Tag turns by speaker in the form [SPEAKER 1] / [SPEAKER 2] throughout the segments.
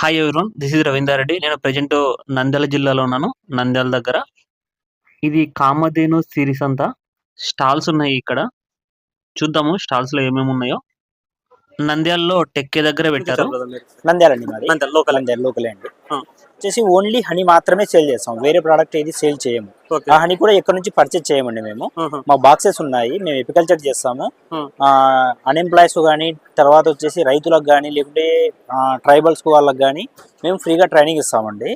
[SPEAKER 1] Hi everyone this is Ravinder Reddy నేను present Nandyal జిల్లాలో ఉన్నాను నంద్యాల దగ్గర. ఇది కామధేను సిరీస్ అంతా. స్టాల్స్ ఉన్నాయి ఇక్కడ. చూద్దాము స్టాల్స్లో ఏమేమి ఉన్నాయో. నంద్యాలలో టెక్కే దగ్గర పెట్టారు.
[SPEAKER 2] నంద్యాలండి
[SPEAKER 1] నంద్యాల లోకల్.
[SPEAKER 2] నంద్యాల లోకలే అండి. వచ్చేసి ఓన్లీ హనీ మాత్రమే సేల్ చేస్తాం. వేరే ప్రోడక్ట్ ఏది సేల్ చేయము. ఆ హనీ కూడా ఎక్కడ నుంచి పర్చేజ్ చేయమండి మేము. మా బాక్సెస్ ఉన్నాయి. మేము ఎపికల్చర్ చేస్తాము. అన్ఎంప్లాయీస్ కానీ తర్వాత వచ్చేసి రైతులకు కానీ లేకుంటే ట్రైబల్స్ వాళ్ళకి కానీ మేము ఫ్రీగా ట్రైనింగ్ ఇస్తామండి.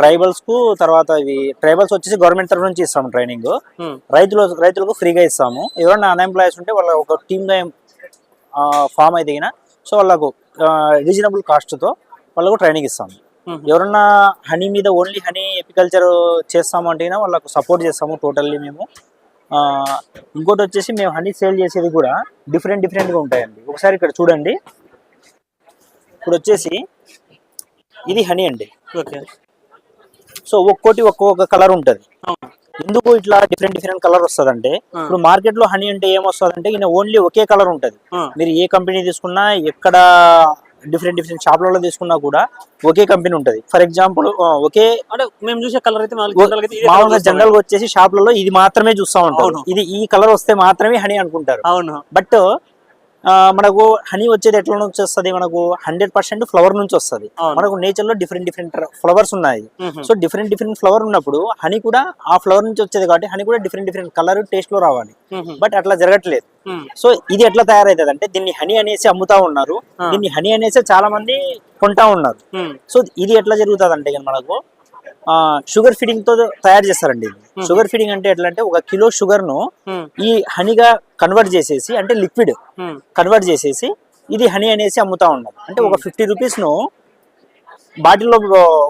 [SPEAKER 2] ట్రైబల్స్కు తర్వాత ఇవి ట్రైబల్స్ వచ్చేసి గవర్నమెంట్ తరఫు నుంచి ఇస్తాము ట్రైనింగ్ రైతులు రైతులకు ఫ్రీగా ఇస్తాము. ఎవరైనా అన్ఎంప్లాయీస్ ఉంటే వాళ్ళ ఒక టీమ్గా ఫామ్ అయితే సో వాళ్ళకు రీజనబుల్ కాస్ట్తో వాళ్ళకు ట్రైనింగ్ ఇస్తాము. ఎవరన్నా హనీ మీద ఓన్లీ హనీ ఎపికల్చర్ చేస్తామంటే గిన వాళ్ళకు సపోర్ట్ చేస్తాము టోటల్లీ మేము. ఇంకోటి వచ్చేసి మేము హనీ సేల్ చేసేది కూడా డిఫరెంట్ డిఫరెంట్గా ఉంటాయండి. ఒకసారి ఇక్కడ చూడండి. ఇప్పుడు వచ్చేసి ఇది హనీ అండి.
[SPEAKER 1] ఓకే.
[SPEAKER 2] సో ఒక్కోటి ఒక్కొక్క కలర్ ఉంటుంది. ఎందుకు ఇట్లా డిఫరెంట్ డిఫరెంట్ కలర్ వస్తుందంటే ఇప్పుడు మార్కెట్లో హనీ అంటే ఏం వస్తుందంటే ఈయన ఓన్లీ ఒకే కలర్ ఉంటది. మీరు ఏ కంపెనీ తీసుకున్నా ఎక్కడ డిఫరెంట్ డిఫరెంట్ షాప్లలో తీసుకున్నా కూడా ఒకే కంపెనీ ఉంటది. ఫర్ ఎగ్జాంపుల్ ఒకే
[SPEAKER 1] అంటే మేము చూసే కలర్ అయితే
[SPEAKER 2] మామూలుగా జనరల్ వచ్చేసి షాప్లలో ఇది మాత్రమే చూస్తా
[SPEAKER 1] అవును.
[SPEAKER 2] ఇది ఈ కలర్ వస్తే మాత్రమే హనీ అనుకుంటారు.
[SPEAKER 1] అవును.
[SPEAKER 2] బట్ మనకు హనీ వచ్చేది ఎట్లా నుంచి వస్తుంది మనకు హండ్రెడ్ పర్సెంట్ ఫ్లవర్ నుంచి వస్తుంది. మనకు నేచర్లో డిఫరెంట్ డిఫరెంట్ ఫ్లవర్స్ ఉన్నాయి. సో డిఫరెంట్ డిఫరెంట్ ఫ్లవర్ ఉన్నప్పుడు హనీ కూడా ఆ ఫ్లవర్ నుంచి వచ్చేది కాబట్టి హనీ కూడా డిఫరెంట్ డిఫరెంట్ కలర్ టేస్ట్లో రావాలి. బట్ అట్లా జరగట్లేదు. సో ఇది ఎట్లా తయారైతుంది అంటే దీన్ని హనీ అనేసి అమ్ముతా ఉన్నారు. దీన్ని హనీ అనేసి చాలా మంది కొంటా ఉన్నారు. సో ఇది ఎట్లా జరుగుతుంది అంటే మనకు షుగర్ ఫీడింగ్తో తయారు చేస్తారండి షుగర్ ఫీడింగ్ అంటే ఎట్లా అంటే ఒక కిలో
[SPEAKER 1] షుగర్ను.
[SPEAKER 2] ఈ హనీగా కన్వర్ట్ చేసేసి అంటే లిక్విడ్. కన్వర్ట్ చేసేసి ఇది హనీ అనేసి అమ్ముతా ఉన్నారు అంటే ఒక ఫిఫ్టీ రూపీస్ను బాటిల్లో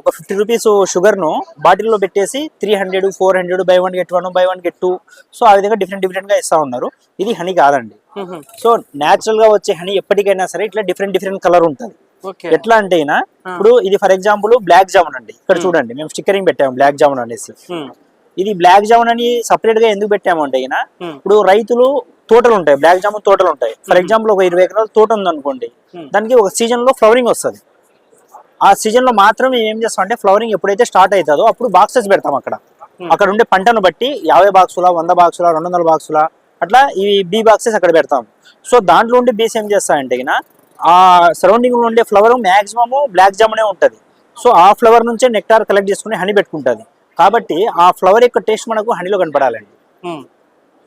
[SPEAKER 2] ఒక ఫిఫ్టీ రూపీస్ షుగర్ను బాటిల్లో పెట్టేసి three hundred four hundred buy one get one buy one get two so ఆ విధంగా డిఫరెంట్ డిఫరెంట్గా ఇస్తా ఉన్నారు. ఇది హనీ కాదండి. సో నేచురల్గా వచ్చే హనీ ఎప్పటికైనా సరే ఇట్లా డిఫరెంట్ డిఫరెంట్ కలర్ ఉంటుంది. ఎట్లా అంటే అయినా ఇప్పుడు ఇది ఫర్ ఎగ్జాంపుల్ బ్లాక్ జామున్ అండి. ఇక్కడ చూడండి మేము స్టిక్కరింగ్ పెట్టాము బ్లాక్ జామున్ అనేసి. ఇది బ్లాక్ జామున్ అని సపరేట్గా ఎందుకు పెట్టాము అంటే. ఇప్పుడు రైతులు తోటలు ఉంటాయి బ్లాక్ జామున్ తోటలు ఉంటాయి. ఫర్ ఎగ్జాంపుల్ ఒక ఇరవై ఎకరాల తోట ఉంది అనుకోండి. దానికి ఒక సీజన్లో ఫ్లవరింగ్ వస్తుంది. ఆ సీజన్లో మాత్రం మేము ఏం చేస్తాం అంటే ఫ్లవరింగ్ ఎప్పుడైతే స్టార్ట్ అవుతుందో అప్పుడు బాక్సెస్ పెడతాం అక్కడ. అక్కడ ఉండే పంటను బట్టి యాభై బాక్సుల వంద బాక్సుల రెండు వందల బాక్సుల అట్లా ఈ బీ బాక్సెస్ అక్కడ పెడతాం. సో దాంట్లో ఉండే బీస్ ఏం చేస్తాయంటే ఆ సరౌండింగ్లో ఉండే ఫ్లవర్ మాక్సిమం బ్లాక్ జామునే ఉంటుంది. సో ఆ ఫ్లవర్ నుంచే నెక్టార్ కలెక్ట్ చేసుకుని హనీ పెట్టుకుంటుంది. కాబట్టి ఆ ఫ్లవర్ యొక్క టేస్ట్ మనకు హనీలో కనపడాలండి.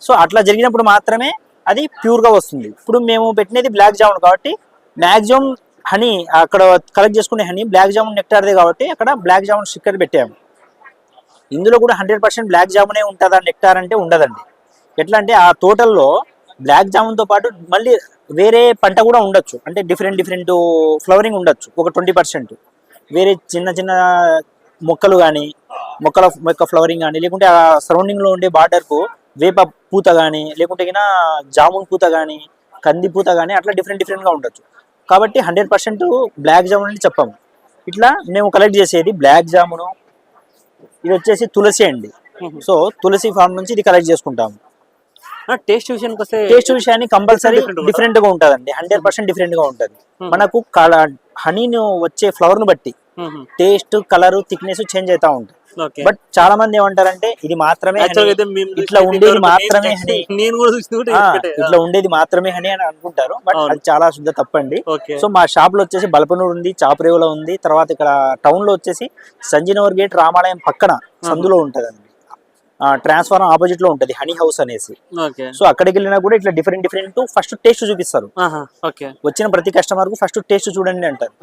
[SPEAKER 2] సో అట్లా జరిగినప్పుడు మాత్రమే అది ప్యూర్గా వస్తుంది. ఇప్పుడు మేము పెట్టినది బ్లాక్ జామున్ కాబట్టి మ్యాక్సిమం హనీ అక్కడ కలెక్ట్ చేసుకునే హనీ బ్లాక్ జామున్ నెక్టార్దే కాబట్టి అక్కడ బ్లాక్ జామున్ స్టిక్కర్ పెట్టాము. ఇందులో కూడా హండ్రెడ్ పర్సెంట్ బ్లాక్ జామునే ఉంటుందా నెక్టార్ అంటే ఉండదండి. ఎట్లా అంటే ఆ తోటల్లో బ్లాక్ జామున్తో పాటు మళ్ళీ వేరే పంట కూడా ఉండొచ్చు. అంటే డిఫరెంట్ డిఫరెంట్ ఫ్లవరింగ్ ఉండొచ్చు. ఒక ట్వంటీ పర్సెంట్ వేరే చిన్న చిన్న మొక్కలు కానీ మొక్కల మొక్క ఫ్లవరింగ్ కానీ లేకుంటే ఆ సరౌండింగ్లో ఉండే బార్డర్కు వేప పూత కానీ లేకుంటే గిన జామున్ పూత కానీ కంది పూత కానీ అట్లా డిఫరెంట్ డిఫరెంట్గా ఉండొచ్చు. కాబట్టి హండ్రెడ్ పర్సెంట్ బ్లాక్ జామున్ అని చెప్పాము. ఇట్లా మేము కలెక్ట్ చేసేది బ్లాక్ జామును. ఇది వచ్చేసి తులసి అండి. సో తులసి ఫామ్ నుంచి ఇది కలెక్ట్ చేసుకుంటాము.
[SPEAKER 1] టేస్ట్ విషయానికి వస్తే
[SPEAKER 2] టేస్ట్ విషయాన్ని కంపల్సరీ డిఫరెంట్గా ఉంటదండి. హండ్రెడ్ పర్సెంట్ డిఫరెంట్గా ఉంటది. మనకు హనీని వచ్చే ఫ్లవర్ను బట్టి. టేస్ట్ కలర్ థిక్నెస్ చేంజ్ అవుతా ఉంటుంది. బట్ చాలా మంది ఏమంటారంటే ఇది మాత్రమే ఇట్లా ఉండేది మాత్రమే. ఇట్లా ఉండేది మాత్రమే హనీ అని అనుకుంటారు. బట్. అది చాలా శుద్ధ తప్పండి. సో మా షాప్లో వచ్చేసి బలపనూరు ఉంది చాపరేవులో ఉంది. తర్వాత ఇక్కడ టౌన్లో వచ్చేసి సంజీనవర్ గేట్ రామాలయం పక్కన సందులో ఉంటదండి. ట్రాన్స్ఫార్మర్ ఆపోజిట్లో ఉంటది హనీ హౌస్ అనేసి. సో అక్కడికి వెళ్ళినా కూడా ఇట్లా డిఫరెంట్ డిఫరెంట్ ఫస్ట్ టేస్ట్ చూపిస్తారు. వచ్చిన ప్రతి కస్టమర్కు ఫస్ట్ టేస్ట్ చూడండి అంటారు.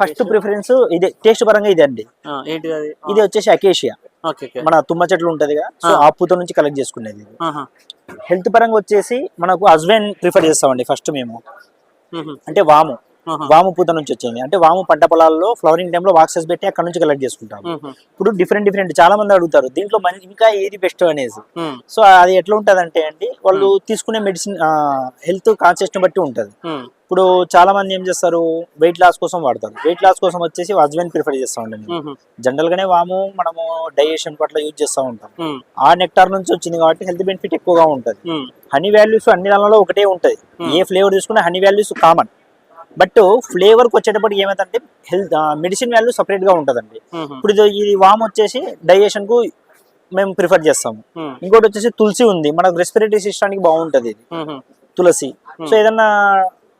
[SPEAKER 2] ఫస్ట్? ప్రిఫరెన్స్ ఇదే టేస్ట్ పరంగా ఇదే అండి. ఇది వచ్చేసి అకేషియా మన తుమ్మ చెట్లు ఉంటదిగా సో
[SPEAKER 1] ఆ.
[SPEAKER 2] పూత నుంచి కలెక్ట్ చేసుకునేది. హెల్త్ పరంగా వచ్చేసి మనకు హస్బెండ్ ప్రిఫర్ చేస్తామండి ఫస్ట్ మేము. అంటే వాము. వాము పూత నుంచి వచ్చింది అంటే వాము పంట పొలాల్లో ఫ్లవరింగ్ టైంలో బాక్సెస్ పెట్టి అక్కడ నుంచి కలెక్ట్ చేసుకుంటాం. ఇప్పుడు డిఫరెంట్ డిఫరెంట్ చాలా మంది అడుగుతారు దీంట్లో మంచి ఇంకా ఏది బెస్ట్ అనేసి. సో అది ఎట్లా ఉంటది అంటే అండి వాళ్ళు తీసుకునే మెడిసిన్ హెల్త్ కాన్షియస్ బట్టి ఉంటది. ఇప్పుడు చాలా మంది ఏం చేస్తారు వెయిట్ లాస్ కోసం వాడతారు వెయిట్ లాస్ కోసం వచ్చేసి హస్బెండ్ ప్రిఫర్ చేస్తా ఉండండి. జనరల్ గానే వాము మనము డైజెషన్ పట్ల యూజ్ చేస్తూ ఉంటాం. ఆ నెక్టార్ నుంచి వచ్చింది కాబట్టి హెల్త్ బెనిఫిట్ ఎక్కువగా ఉంటది. హనీ వాల్యూస్ అన్ని దానిలో ఒకటే ఉంటది. ఏ ఫ్లేవర్ తీసుకున్నా హనీ వాల్యూస్ కామన్ బట్ ఫ్లేవర్కి వచ్చేటప్పటికి ఏమైందంటే హెల్త్ మెడిసిన్ వాల్యూ సపరేట్గా ఉంటుందండి. ఇప్పుడు ఇది వామ్ వచ్చేసి డైజెషన్కు మేము ప్రిఫర్ చేస్తాము. ఇంకోటి వచ్చేసి తులసి ఉంది. మనకు రెస్పిరేటరీ సిస్టానికి బాగుంటది ఇది. తులసి. సో ఏదన్నా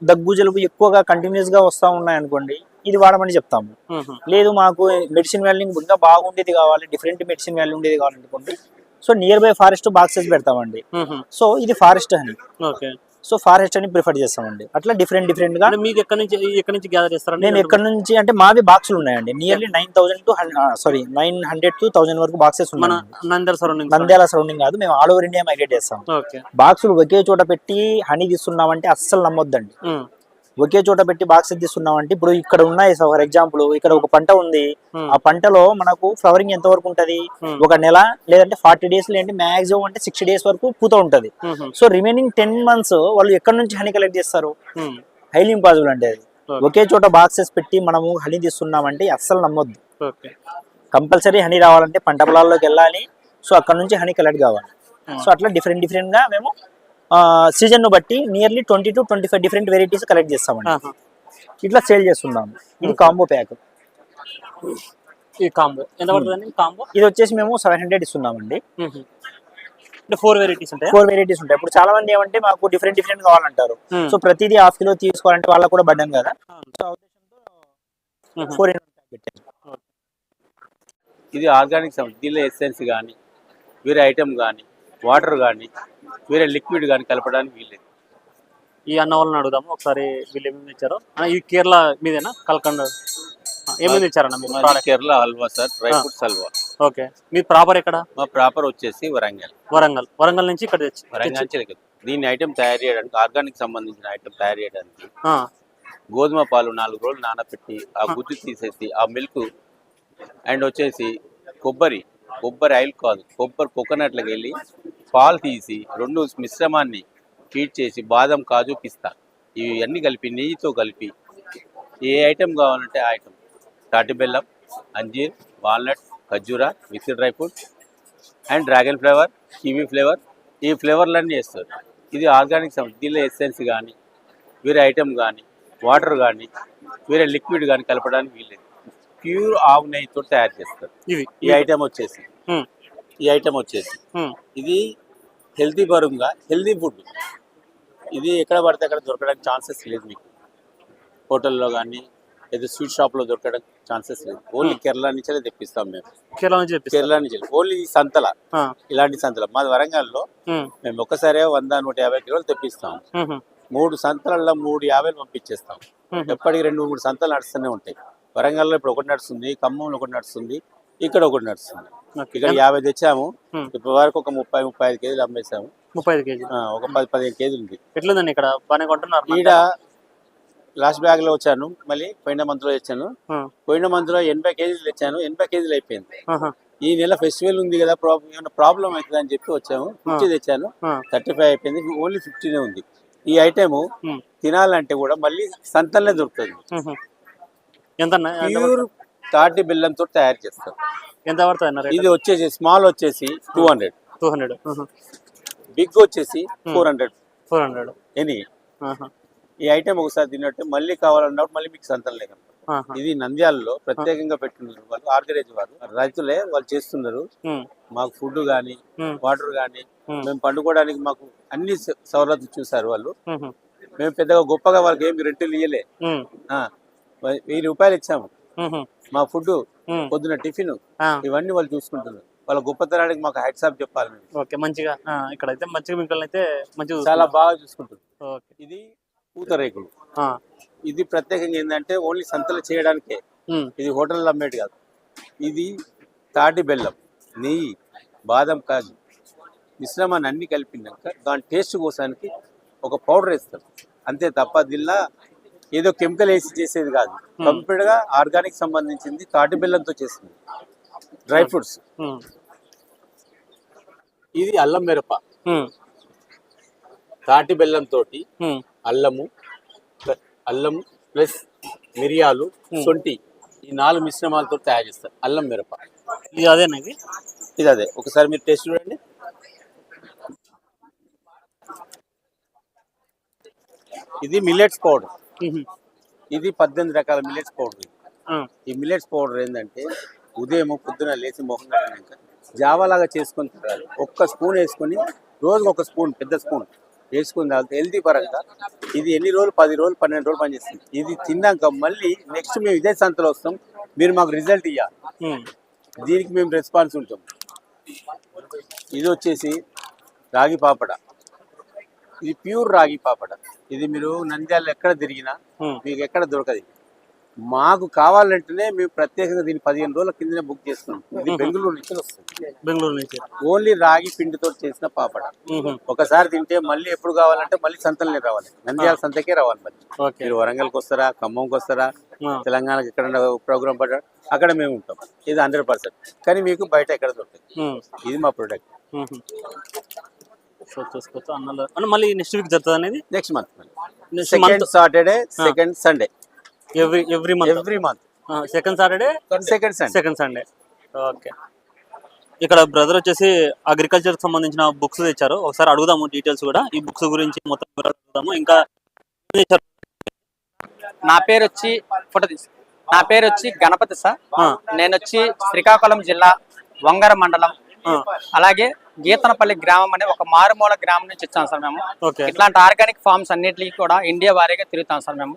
[SPEAKER 2] దగ్గు జలుబు ఎక్కువగా కంటిన్యూస్గా వస్తా ఉన్నాయి అనుకోండి ఇది వాడమని చెప్తాము. లేదు మాకు మెడిసిన్ వాల్యూ ఇంకా బాగుండేది కావాలి డిఫరెంట్ మెడిసిన్ వాల్యూ ఉండేది కావాలనుకోండి. So near by forest boxes పెడతామండి. సో ఇది ఫారెస్ట్ అని
[SPEAKER 1] ఓకే.
[SPEAKER 2] సో ఫారెస్ట్ అని ప్రిఫర్ చేస్తామండి. అట్లా డిఫరెంట్
[SPEAKER 1] డిఫరెంట్గా మీకు ఎక్కడి నుంచి ఎక్కడి నుంచి గ్యాదర్ చేస్తారండి
[SPEAKER 2] నేను ఎక్కడ నుంచి అంటే మావి బాక్సులు ఉన్నాయండి. Nearly nine thousand to sorry nine hundred to thousand వరకు బాక్సెస్ ఉన్నాయి
[SPEAKER 1] నందల సరౌండింగ్
[SPEAKER 2] నంద్యాల సరౌండింగ్ కాదు మేము ఆల్ ఓవర్ ఇండియా మైగ్రేట్ చేస్తాం. బాక్సులు ఒకే చోట పెట్టి హనీ తీస్తున్నామంటే అస్సలు నమ్మొద్దండి.
[SPEAKER 1] మ్మ్.
[SPEAKER 2] ఒకే చోట పెట్టి బాక్స్ తీస్తున్నామంటే ఇప్పుడు ఇక్కడ ఉన్నాయి ఫర్ ఎగ్జాంపుల్ ఇక్కడ ఒక పంట ఉంది
[SPEAKER 1] మ్మ్.
[SPEAKER 2] ఆ పంటలో మనకు ఫ్లవరింగ్ ఎంత వరకు ఉంటది
[SPEAKER 1] మ్మ్.
[SPEAKER 2] ఒక నెల లేదంటే ఫార్టీ డేస్ లేదంటే మాక్సిమం అంటే సిక్స్టీ డేస్ వరకు పూత ఉంటది. సో రిమైనింగ్ టెన్ మంత్స్ వాళ్ళు ఎక్కడ నుంచి హనీ కలెక్ట్ చేస్తారు. హైలీ ఇంపాసిబుల్ అంటే అది. ఒకే చోట బాక్సెస్ పెట్టి మనము హనీ తీస్తున్నామంటే అస్సలు నమ్మొద్దు కంపల్సరీ హనీ రావాలంటే పంట పొలాల్లోకి వెళ్ళాలి సో అక్కడ నుంచి హనీ కలెక్ట్ కావాలి
[SPEAKER 1] Hmm.
[SPEAKER 2] సో అట్లా డిఫరెంట్ డిఫరెంట్గా మేము సీజన్ను బట్టి nearly twenty to twenty five different varieties collect చేస్తామండి. ఇట్లా సేల్ చేస్తున్నాము ఇది కాంబో ప్యాక్
[SPEAKER 1] ఈ కాంబో ఎంత పడుతుందండి? కాంబో
[SPEAKER 2] ఇది వచ్చేసి మేము సెవెన్ హండ్రెడ్ ఇస్తున్నామండి.
[SPEAKER 1] ఫోర్ వెరైటీస్ ఉంటాయి?
[SPEAKER 2] ఫోర్ వెరైటీస్ ఉంటాయి. ఇప్పుడు చాలా మంది ఏమంటే మాకు డిఫరెంట్ డిఫరెంట్ కావాలంటారు. సో ప్రతిదీ హాఫ్ కిలో తీసుకోవాలంటే వాళ్ళకు కూడా బడ్డం కదా. సో ఆ ఉద్దేశంతో ఫోర్ పెట్టాను
[SPEAKER 3] ఇది ఆర్గానిక్ సంస్థ దీనిలో ఎసెన్స్ కానీ వేరే ఐటమ్ కానీ వాటర్ కానీ వేరే లిక్విడ్ కానీ కలపడానికి వీల్లేదు.
[SPEAKER 1] ఈ అన్న వాళ్ళని అడుగుదాము ఒకసారి వీళ్ళు ఏమేమి ఇచ్చారో అన్న, ఇది కేరళ మీదేనా? కల్కండ. ఏమేమి ఇచ్చారన్న మీరు
[SPEAKER 3] మాది
[SPEAKER 1] product
[SPEAKER 3] Kerala halwa sir dry. Fruits halwa.
[SPEAKER 1] Okay. మీ ప్రాపర్ ఎక్కడ?
[SPEAKER 3] మా ప్రాపర్ వచ్చేసి వరంగల్.
[SPEAKER 1] వరంగల్. వరంగల్ నుంచి ఇక్కడ తెచ్చి
[SPEAKER 3] వరంగల్
[SPEAKER 1] తెచ్చి-
[SPEAKER 3] నుంచి ఇక్కడ. దీన్ని ఐటమ్ తయారు చేయడానికి ఆర్గానిక్ సంబంధించిన ఐటమ్ తయారు చేయడానికి
[SPEAKER 1] ఆ,
[SPEAKER 3] గోధుమ పాలు నాలుగు రోజులు నానబెట్టి ఆ గుజ్జు తీసేసి ఆ మిల్క్ అండ్ వచ్చేసి కొబ్బరి కొబ్బరి ఆయిల్ కాదు కొబ్బరి కోకోనట్లకి వెళ్ళి పాలు తీసి రెండు మిశ్రమాన్ని హీట్ చేసి బాదం కాజు పిస్తా ఇవి అన్నీ కలిపి నెయ్యితో కలిపి ఏ ఐటెం కావాలంటే ఆ ఐటెం. తాటి బెల్లం అంజీర్ walnut ఖర్జూరా mixed dry fruit and dragon flavour kiwi flavour. ఈ ఫ్లేవర్లన్నీ వేస్తారు. ఇది ఆర్గానిక్ దీనిలో ఎసెన్స్ కానీ వేరే ఐటమ్ కానీ వాటర్ కానీ వేరే లిక్విడ్ కానీ కలపడానికి వీల్లేదు. ప్యూర్ ఆవు నెయ్యితో తయారు చేస్తారు. ఈ ఐటమ్ వచ్చేసి ఈ ఐటమ్ వచ్చేసి. ఇది హెల్తీ పరంగా హెల్తీ ఫుడ్. ఇది ఎక్కడ పడితే అక్కడ దొరకడానికి ఛాన్సెస్ లేదు మీకు. హోటల్లో కానీ ఏదో స్వీట్ షాప్లో దొరకడానికి ఛాన్సెస్ లేదు. ఓన్లీ కేరళ నుంచే తెప్పిస్తాం మేము.
[SPEAKER 1] కేరళ నుంచి
[SPEAKER 3] కేరళ నుంచి ఓన్లీ ఈ సంతల. ఇలాంటి సంతల. మాది వరంగల్లో మేము ఒక్కసారే వంద నూట యాభై కిలోలు తెప్పిస్తాం. మూడు సంతలలో మూడు యాభైలు పంపించేస్తాం. ఎప్పటికి రెండు మూడు సంతలు నడుస్తూనే ఉంటాయి. వరంగల్లో ఇప్పుడు ఒకటి నడుస్తుంది ఖమ్మంలో ఒకటి నడుస్తుంది ఇక్కడ ఒకటి నడుస్తుంది. ఇక్కడ యాభై తెచ్చాము. ఇప్పటి వరకు ఒక ముప్పై ముప్పై ఐదు కేజీలు అమ్మేసాము
[SPEAKER 1] ముప్పై ఐదు కేజీ
[SPEAKER 3] ఒక పది పదిహేను కేజీలు ఉంది
[SPEAKER 1] ఎట్లుందండి ఇక్కడ? బాగానే కొంటున్నారు
[SPEAKER 3] ఈడ లాస్ట్ బ్యాగ్లో వచ్చాను. మళ్ళీ పోయిన మంత్లో తెచ్చాను పోయిన మంత్లో ఎనభై కేజీలు తెచ్చాను. ఎనభై కేజీలు అయిపోయింది. ఈ నెల ఫెస్టివల్ ఉంది కదా ప్రాబ్లం ఏమైనా ప్రాబ్లం అవుతుంది అని చెప్పి వచ్చాము. ఫిఫ్టీ తెచ్చాను. థర్టీ ఫైవ్ అయిపోయింది. ఓన్లీ ఫిఫ్టీనే ఉంది. ఈ ఐటెం తినాలంటే కూడా మళ్ళీ సంతల్లే దొరుకుతుంది. ప్యూర్ తాటి బెల్లంతో తయారు చేస్తారు.
[SPEAKER 1] ఎంత పడుతుంది
[SPEAKER 3] ఇది వచ్చేసి స్మాల్ వచ్చేసి two hundred
[SPEAKER 1] two hundred
[SPEAKER 3] big వచ్చేసి four hundred
[SPEAKER 1] four hundred
[SPEAKER 3] any. ఈ ఐటెం ఒకసారి తిన్నట్టు మళ్ళీ కావాలన్నప్పుడు మళ్ళీ మీకు సంతలు లేక ఇది నంద్యాలలో ప్రత్యేకంగా పెట్టున్నారు వాళ్ళు ఆర్గనైజ్ వాళ్ళు రైతులే వాళ్ళు చేస్తున్నారు. మాకు ఫుడ్ కానీ వాటర్ కానీ మేము. పండుకోవడానికి మాకు అన్ని స- సౌలభ్యం చూసారు వాళ్ళు. మేము. పెద్దగా గొప్పగా వాళ్ళకి ఏమి రెంటులు ఇయ్యలే. వెయ్యి రూపాయలు ఇచ్చాము. మా ఫుడ్ పొద్దున టిఫిన్. ఇవన్నీ వాళ్ళు చూసుకుంటున్నారు. వాళ్ళ గొప్పతనానికి మాకు హెడ్స్ ఆఫ్ చెప్పాలి
[SPEAKER 1] ఓకే మంచిగా. ఇక్కడైతే మంచిగా మింకల్ని అయితే మంచిగా
[SPEAKER 3] చాలా బాగా చూసుకుంటున్నారు
[SPEAKER 1] ఓకే.
[SPEAKER 3] ఇది పూతరేకులు. ఇది ప్రత్యేకంగా ఏంటంటే ఓన్లీ సంతలు చేయడానికే. ఇది హోటల్లో అమ్మేది కాదు. ఇది తాటి బెల్లం నెయ్యి బాదం కాజు మిశ్రమాన్ని అన్ని కలిపినాక దాని టేస్ట్ కోసానికి ఒక పౌడర్ వేస్తారు. అంతే తప్ప దీనిలో ఏదో కెమికల్ వేసి చేసేది కాదు. కంప్లీట్గా ఆర్గానిక్ సంబంధించింది తాటి బెల్లంతో చేసింది. డ్రై ఫ్రూట్స్ ఇది అల్లం మిరప. తాటి బెల్లం తోటి అల్లము అల్లము ప్లస్ మిరియాలు సొంటి ఈ నాలుగు మిశ్రమాలతో తయారు చేస్తారు. అల్లం మిరప.
[SPEAKER 1] ఇది అదేనా ఇది?
[SPEAKER 3] ఇది అదే. ఒకసారి మీరు టేస్ట్ చూడండి. ఇది మిల్లెట్స్ పౌడర్. ఇది పద్దెనిమిది రకాల మిల్లెట్స్ పౌడర్. ఈ మిల్లెట్స్ పౌడర్ ఏంటంటే ఉదయం పొద్దున లేచి మొహం కడిగినాక జావాలాగా చేసుకొని తినాలి. ఒక్క స్పూన్ వేసుకొని రోజుకి ఒక స్పూన్ పెద్ద స్పూన్ వేసుకుని తాగితే హెల్తీ పరంగా ఇది ఎన్ని రోజులు? పది రోజులు పన్నెండు రోజులు పనిచేస్తుంది ఇది తిన్నాక మళ్ళీ నెక్స్ట్ మేము ఇదే సంతలో వస్తాం. మీరు మాకు రిజల్ట్ ఇవ్వాలి దీనికి మేము రెస్పాన్స్ ఉంటాం. ఇది వచ్చేసి రాగి పాపడ. ఇది ప్యూర్ రాగి పాపడ. ఇది మీరు నంద్యాల ఎక్కడ తిరిగినా
[SPEAKER 1] ఉమ్,
[SPEAKER 3] మీకు ఎక్కడ దొరకదు మాకు కావాలంటేనే మేము ప్రత్యేకంగా దీన్ని పదిహేను రోజుల కిందనే బుక్ చేసుకున్నాం ఇది బెంగళూరు నుంచి వస్తుంది.
[SPEAKER 1] బెంగళూరు నుంచి.
[SPEAKER 3] ఓన్లీ రాగి పిండితో చేసిన పాపడ.
[SPEAKER 1] ఉహు,
[SPEAKER 3] ఒకసారి తింటే మళ్ళీ ఎప్పుడు కావాలంటే మళ్ళీ సంతలనే రావాలి. నంద్యాల సంతకే రావాలి మళ్ళీ మీరు వరంగల్కి వస్తారా ఖమ్మంకి వస్తారా తెలంగాణకి ఎక్కడ ప్రోగ్రామ్ పడ్డా అక్కడ మేము ఉంటాం. ఇది హండ్రెడ్ కానీ మీకు బయట ఎక్కడ దొరుకుతుంది? ఇది మా ప్రొడక్ట్
[SPEAKER 1] చూసుకోవచ్చు అన్నలో. మళ్ళీ నెక్స్ట్ వీక్ జరుగుతుంది అనేది?
[SPEAKER 3] Next month second Saturday second Sunday
[SPEAKER 1] every every month
[SPEAKER 3] every month
[SPEAKER 1] second Saturday
[SPEAKER 3] second Sunday
[SPEAKER 1] second Sunday okay ఇక్కడ బ్రదర్ వచ్చేసి అగ్రికల్చర్ సంబంధించిన బుక్స్ తెచ్చారు. ఒకసారి అడుగుదాము డీటెయిల్స్ కూడా. ఈ బుక్స్ గురించి మొత్తం అడుగుదాము. ఇంకా?
[SPEAKER 4] నా పేరు వచ్చి ఫోటో తీసి. నా పేరు వచ్చి గణపతి సార్. నేను వచ్చి శ్రీకాకుళం జిల్లా వంగర మండలం. అలాగే గీతనపల్లి గ్రామం అనే ఒక మారుమూల గ్రామం నుంచి వచ్చాం సార్ మేము. ఇట్లాంటి ఆర్గానిక్ ఫార్మ్స్ అన్నిటికీ కూడా ఇండియా వారీగా తిరుగుతాం సార్ మేము.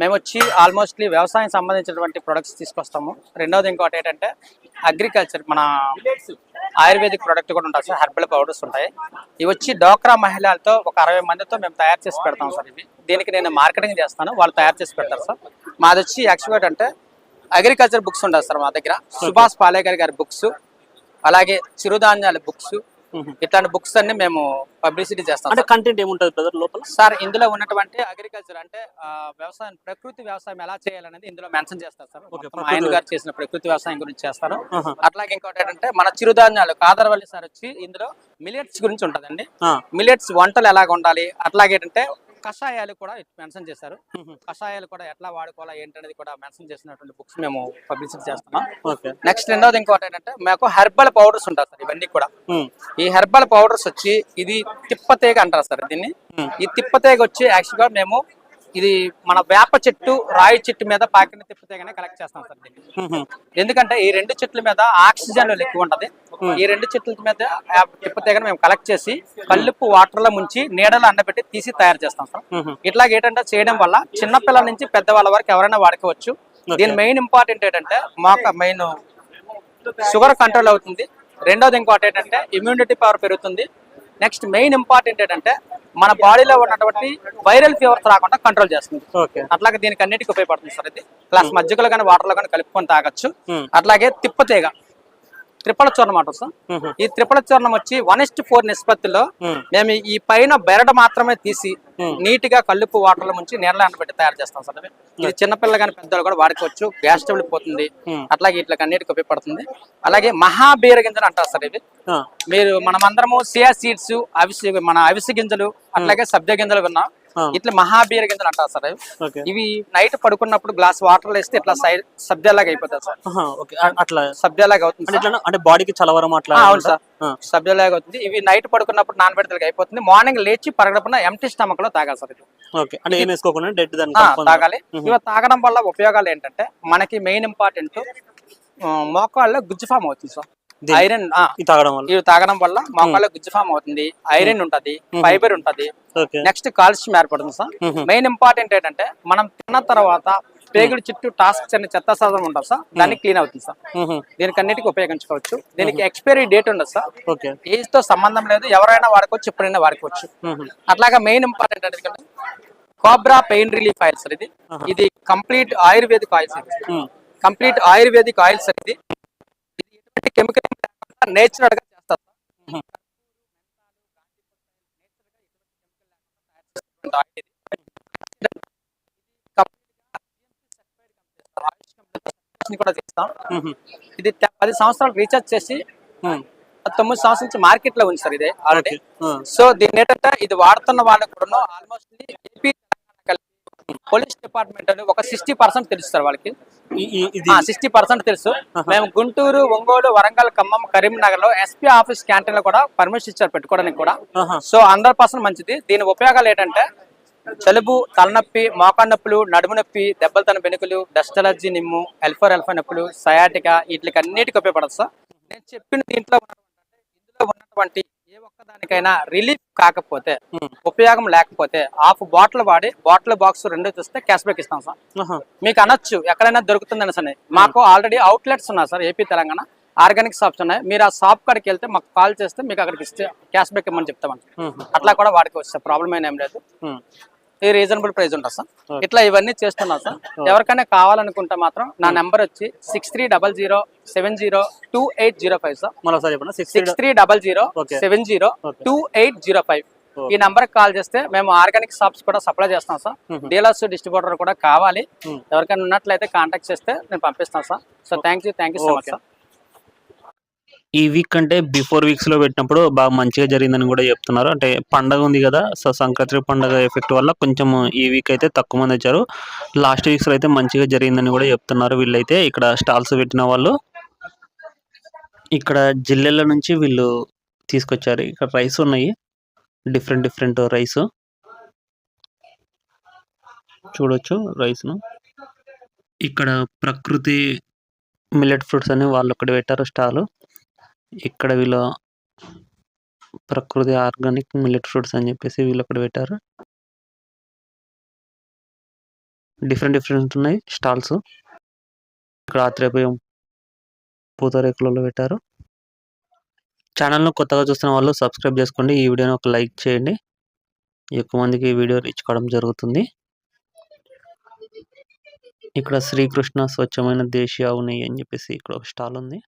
[SPEAKER 4] మేము వచ్చి ఆల్మోస్ట్లీ వ్యవసాయం సంబంధించినటువంటి ప్రొడక్ట్స్ తీసుకొస్తాము. రెండోది ఇంకోటి ఏంటంటే అగ్రికల్చర్ మన ఆయుర్వేదిక్ ప్రొడక్ట్ కూడా ఉంటుంది సార్ హెర్బల్ పౌడర్స్ ఉంటాయి. ఇవి వచ్చి డోక్రా మహిళలతో ఒక అరవై మందితో మేము తయారు చేసి పెడతాం సార్ ఇవి. దీనికి నేను మార్కెటింగ్ చేస్తాను వాళ్ళు తయారు చేసి పెడతారు సార్. మాది వచ్చి యాక్చువల్గా అంటే అగ్రికల్చర్ బుక్స్ ఉంటుంది సార్ మా దగ్గర. సుభాష్ పాలేకర్ గారి బుక్స్ అలాగే చిరుధాన్యాల బుక్స్ ఇట్లాంటి బుక్స్ అన్ని మేము పబ్లిసిటీ చేస్తాం
[SPEAKER 1] అంటే. కంటెంట్ ఏముంటుంది బ్రదర్ లోపల?
[SPEAKER 4] సార్ ఇందులో ఉన్నటువంటి అగ్రికల్చర్ అంటే వ్యవసాయం ప్రకృతి వ్యవసాయం ఎలా చేయాలనేది ఇందులో మెన్షన్ చేస్తారు సార్. ఆయన గారు చేసిన ప్రకృతి వ్యవసాయం గురించి చేస్తారు. అట్లాగే ఇంకోటి ఏంటంటే మన చిరుధాన్యాలు కాదరవల్లి సార్ వచ్చి ఇందులో మిలెట్స్ గురించి ఉంటుందండి.
[SPEAKER 1] ఆ,
[SPEAKER 4] మిలెట్స్ వంటలు ఎలాగ ఉండాలి? అట్లాగే ఏంటంటే కషాయాలు కూడా మెన్షన్ చేశారు. కషాయాలు కూడా ఎట్లా వాడుకోవాలా ఏంటనేది కూడా మెన్షన్ చేసినటువంటి బుక్స్ మేము పబ్లిసిటీ చేస్తున్నాం. నెక్స్ట్ రెండోది ఇంకోటి ఏంటంటే మాకు హెర్బల్ పౌడర్స్ ఉంటాయి సార్ ఇవన్నీ కూడా. ఈ హెర్బల్ పౌడర్స్ వచ్చి ఇది తిప్పతేగ అంటారు సార్ దీన్ని. ఈ తిప్పతేగ వచ్చి యాక్చువల్గా మేము ఇది మన వేప చెట్టు రాయి చెట్టు మీద పాకిన తిప్పతేగనే కలెక్ట్ చేస్తాం సార్ దీన్ని. ఎందుకంటే ఈ రెండు చెట్ల మీద ఆక్సిజన్ ఎక్కువ ఉంటది. ఈ రెండు చెట్ల మీద తిప్పతేగను మేము కలెక్ట్ చేసి కల్లుపు వాటర్లో ముంచి నీడలో అండబెట్టి తీసి తయారు చేస్తాం సార్.
[SPEAKER 1] ఉహు,
[SPEAKER 4] ఇట్లాగ ఏంటంటే చేయడం వల్ల చిన్నపిల్లల నుంచి పెద్దవాళ్ళ వరకు ఎవరైనా వాడుకోవచ్చు. దీని మెయిన్ ఇంపార్టెంట్ ఏంటంటే మాకు మెయిన్ షుగర్ కంట్రోల్ అవుతుంది. రెండోది ఇంకోటి ఏంటంటే ఇమ్యూనిటీ పవర్ పెరుగుతుంది. నెక్స్ట్ మెయిన్ ఇంపార్టెంట్ ఏంటంటే మన బాడీలో ఉన్నటువంటి వైరల్ ఫీవర్స్ రాకుండా కంట్రోల్ చేస్తుంది. అట్లాగే దీనికి అన్నిటికీ ఉపయోగపడుతుంది సార్ ఇది. ప్లస్ మజ్జిగలో కానీ వాటర్లో కానీ కలుపుకొని తాగొచ్చు. అట్లాగే తిప్పతీగ. త్రిపల చూర్ణం సార్.
[SPEAKER 1] ఉహు,
[SPEAKER 4] ఈ త్రిపల చూర్ణం వచ్చి వన్ ఇస్ట్ ఫోర్ నిష్పత్తిలో మేము. ఈ పైన బెరడు మాత్రమే తీసి. నీట్గా కల్లుపు వాటర్లో ముంచి నీళ్ళ పెట్టి తయారు చేస్తాం సార్. ఇది చిన్నపిల్లలు కానీ పెద్దలు కూడా వాడుకోవచ్చు. గ్యాస్ ట్రబుల్ పోతుంది. అట్లాగే ఇట్లా అన్నిటికి ఉపయోగపడుతుంది. అలాగే మహాబీర గింజలు అంటారు సార్ ఇవి. మీరు మనమందరము సియా సీడ్స్ అవిసి మన అవిసి గింజలు అట్లాగే సబ్జ గింజలు విన్నాం. ఇట్లా మహాబీర గింజలు అంటారు సార్ ఇవి నైట్ పడుకున్నప్పుడు గ్లాస్ వాటర్ వేస్తే ఇట్లా సైడ్ సబ్జాలాగా అయిపోతుంది సార్.
[SPEAKER 1] అట్లా.
[SPEAKER 4] సబ్జాలాగా అవుతుంది
[SPEAKER 1] అంటే బాడీకి చలవరం అట్లా
[SPEAKER 4] అవును సార్. సబ్జాలాగా అవుతుంది. ఇవి నైట్ పడుకున్నప్పుడు నానబెడతలకి అయిపోతుంది. మార్నింగ్ లేచి పరగడపున ఎంటీ స్టమక్లో తాగాలి సార్ తాగాలి. ఇవి తాగడం వల్ల ఉపయోగాలు ఏంటంటే మనకి మెయిన్ ఇంపార్టెంట్ మోకాళ్ళలో గుజ్జు ఫామ్ అవుతుంది సార్. ఐరన్
[SPEAKER 1] తాగడం వల్ల.
[SPEAKER 4] ఇవి తాగడం వల్ల మోకాళ్ళలో గుజ్జు ఫామ్ అవుతుంది ఐరన్ ఉంటది ఫైబర్ ఉంటది. నెక్స్ట్ కాల్షియం ఏర్పడుతుంది సార్. మెయిన్ ఇంపార్టెంట్ ఏంటంటే మనం తిన్న తర్వాత పేగుడు చుట్టూ టాస్క్ అనే చెత్త సాధనం ఉంటుంది సార్. దాన్ని క్లీన్ అవుతుంది సార్. దీనికి అన్నిటికీ ఉపయోగించుకోవచ్చు. దీనికి ఎక్స్పైరీ డేట్ ఉండదు సార్. ఏజ్తో సంబంధం లేదు. ఎవరైనా వాడుకోవచ్చు ఎప్పుడైనా వాడుకోవచ్చు. అట్లాగా మెయిన్ ఇంపార్టెంట్ అంటే cobra pain relief oil sir ఇది. ఇది కంప్లీట్ ఆయుర్వేదిక్ ఆయిల్స్ ఇది.
[SPEAKER 1] Um,
[SPEAKER 4] complete ayurvedic oils sir ఇది. నేచురల్గా చేస్తారు. కూడా చేస్తాం. ఇది పది సంవత్సరాలు రీఛార్జ్ చేసి తొమ్మిది సంవత్సరాల నుంచి మార్కెట్లో ఉంది సార్ ఇది ఆల్రెడీ. సో దీని ఏంటంటే ఇది వాడుతున్న వాళ్ళకు కూడా ఆల్మోస్ట్ ఏపీ పోలీస్ డిపార్ట్మెంట్ అని ఒక సిక్స్టీ పర్సెంట్ తెలుసు సార్ వాళ్ళకి. సిక్స్టీ పర్సెంట్ తెలుసు. మేము గుంటూరు ఒంగోలు వరంగల్ ఖమ్మం కరీంనగర్లో ఎస్పీ ఆఫీస్ క్యాంటీన్లో కూడా పర్మిషన్ ఇచ్చారు పెట్టుకోవడానికి కూడా. సో హండ్రెడ్ పర్సెంట్ మంచిది. దీని ఉపయోగాలు ఏంటంటే జలుబు తలనొప్పి మోకాళ్ళ నొప్పులు నడుము నొప్పి దెబ్బలతన వెనుకలు డస్ట్ అలర్జీ నిమ్ము ఎల్ఫర్ ఎల్ఫర్ నొప్పులు సయాటికా వీటికి అన్నిటికీ ఉపయోగపడదు సార్. నేను చెప్పిన దీంట్లో ఉన్నటువంటి ఏ ఒక్కదానికైనా రిలీఫ్ కాకపోతే ఉపయోగం లేకపోతే హాఫ్ బాటిల్ వాడి బాటిల్ బాక్స్ రెండు తెస్తే క్యాష్ బ్యాక్ ఇస్తాం సార్. మీకు అనొచ్చు ఎక్కడైనా దొరుకుతుందని సరే. మాకు ఆల్రెడీ అవుట్లెట్స్ ఉన్నాయి sir AP Telangana. Organic shops ఉన్నాయి. మీరు ఆ షాప్ కాడికి వెళ్తే మాకు కాల్ చేస్తే మీకు అక్కడికి ఇస్తే క్యాష్ బ్యాక్ ఇవ్వమని చెప్తామండి.
[SPEAKER 1] మ్మ్.
[SPEAKER 4] అట్లా కూడా వాడుకోవచ్చు సార్ ప్రాబ్లం ఏం లేదు. ఈ రీజనబుల్ ప్రైస్ ఉంటుంది సార్ ఇట్లా ఇవన్నీ చేస్తున్నాం సార్ ఎవరికైనా కావాలనుకుంటే మాత్రం నా నెంబర్ వచ్చి six three double zero seven zero two eight zero five sir
[SPEAKER 1] మరోసారి చెప్పండి six
[SPEAKER 4] three double zero. Seven zero. Two eight zero five. ఈ నంబర్ కాల్ చేస్తే మేము ఆర్గానిక్ షాప్స్ కూడా సప్లై చేస్తాం సార్. డీలర్స్ డిస్ట్రిబ్యూటర్ కూడా కావాలి
[SPEAKER 1] Hmm.
[SPEAKER 4] ఎవరికైనా ఉన్నట్లయితే కాంటాక్ట్ చేస్తే నేను పంపిస్తాను sir so thank you thank you so much. Sir
[SPEAKER 1] ఈ వీక్ అంటే బిఫోర్ వీక్స్లో పెట్టినప్పుడు బాగా మంచిగా జరిగిందని కూడా చెప్తున్నారు. అంటే పండగ ఉంది కదా సో సంక్రాంతి పండగ ఎఫెక్ట్ వల్ల కొంచెం ఈ వీక్ అయితే తక్కువ మంది వచ్చారు. లాస్ట్ వీక్స్లో అయితే మంచిగా జరిగిందని కూడా చెప్తున్నారు వీళ్ళైతే. ఇక్కడ స్టాల్స్ పెట్టిన వాళ్ళు. ఇక్కడ జిల్లెల నుంచి వీళ్ళు తీసుకొచ్చారు. ఇక్కడ రైస్ ఉన్నాయి. డిఫరెంట్ డిఫరెంట్ రైస్ చూడొచ్చు రైస్ను. ఇక్కడ ప్రకృతి మిల్లెట్ ఫ్రూట్స్ అని వాళ్ళు ఒకటి పెట్టారు స్టాల్. ఇక్కడ వీళ్ళ ప్రకృతి ఆర్గానిక్ మిల్లెట్ ఫ్రూట్స్ అని చెప్పేసి వీళ్ళు అక్కడ పెట్టారు. డిఫరెంట్ డిఫరెంట్ ఉన్నాయి స్టాల్స్. ఇక్కడ ఆత్రేయపురం పూతరేకులలో పెట్టారు. ఛానల్ను కొత్తగా చూస్తున్న వాళ్ళు సబ్స్క్రైబ్ చేసుకోండి. ఈ వీడియోని ఒక లైక్ చేయండి. ఎక్కువ మందికి ఈ వీడియో రీచ్ కావడం జరుగుతుంది. ఇక్కడ శ్రీకృష్ణ స్వచ్ఛమైన దేశీయ ఆవు అని చెప్పేసి ఇక్కడ ఒక స్టాల్ ఉంది.